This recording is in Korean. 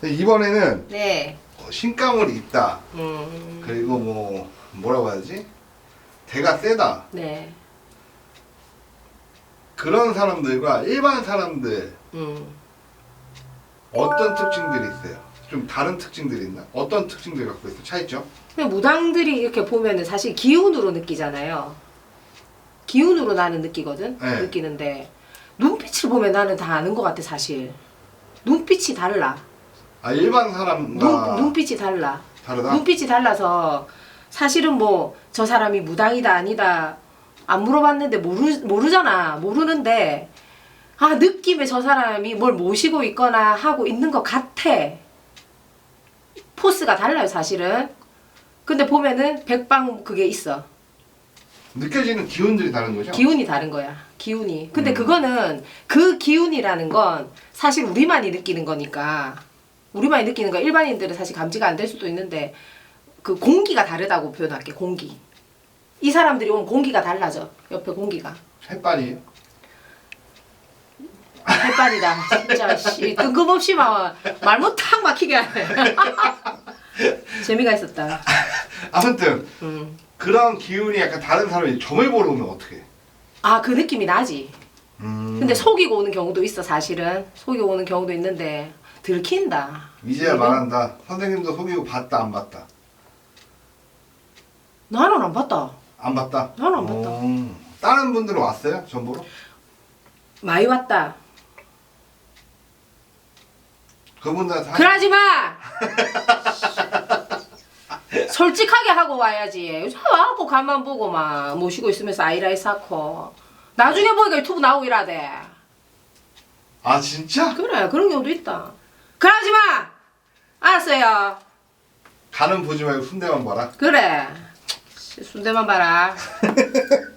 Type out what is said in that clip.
근데 이번에는 네. 어, 신가물이 있다. 음. 그리고 뭐 뭐라고 해야지? 대가 세다. 네. 그런 사람들과 일반 사람들 음. 어떤 특징들이 있어요? 좀 다른 특징들이 있나? 어떤 특징들 갖고 있어? 차이점? 근데 무당들이 이렇게 보면은 사실 기운으로 느끼잖아요. 기운으로 나는 느끼거든. 네. 느끼는데 눈빛을 보면 나는 다 아는 것 같아 사실. 눈빛이 달라. 아 일반 사람과 눈, 눈빛이 달라. 다르다? 눈빛이 달라서 사실은 뭐 저 사람이 무당이다 아니다 안 물어봤는데 모르 모르잖아 모르는데 아 느낌에 저 사람이 뭘 모시고 있거나 하고 있는 것 같아 포스가 달라요 사실은 근데 보면은 백방 그게 있어 느껴지는 기운들이 다른 거죠? 기운이 다른 거야 기운이 근데 음. 그거는 그 기운이라는 건 사실 우리만이 느끼는 거니까 우리만이 느끼는 거 일반인들은 사실 감지가 안 될 수도 있는데 그 공기가 다르다고 표현할게 공기. 이 사람들이 오면 공기가 달라져 옆에 공기가. 햇반이에요? 햇반이다. 진짜 씨. 뜬금없이 막 말 못 탁 막히게 하네. 재미가 있었다. 아무튼 음. 그런 기운이 약간 다른 사람이 점을 보러 오면 어떻게? 아그 느낌이 나지. 음, 근데 속이고 오는 경우도 있어 사실은. 속이고 오는 경우도 있는데 들킨다 이제야 이거? 말한다. 선생님도 속이고 봤다 안 봤다? 나는 안 봤다 안 봤다? 나는 안 봤다. 음, 다른 분들은 왔어요? 전보로? 많이 왔다 그분들한테 한- 그러지 마 솔직하게 하고 와야지 요즘 와갖고 간만 보고 막 모시고 있으면서 아이라이 쌓고 나중에 보니까 유튜브 나오고 이라대 아 진짜? 그래 그런 경우도 있다 그러지 마! 알았어요. 가는 보지 말고 순대만 봐라. 그래. 순대만 봐라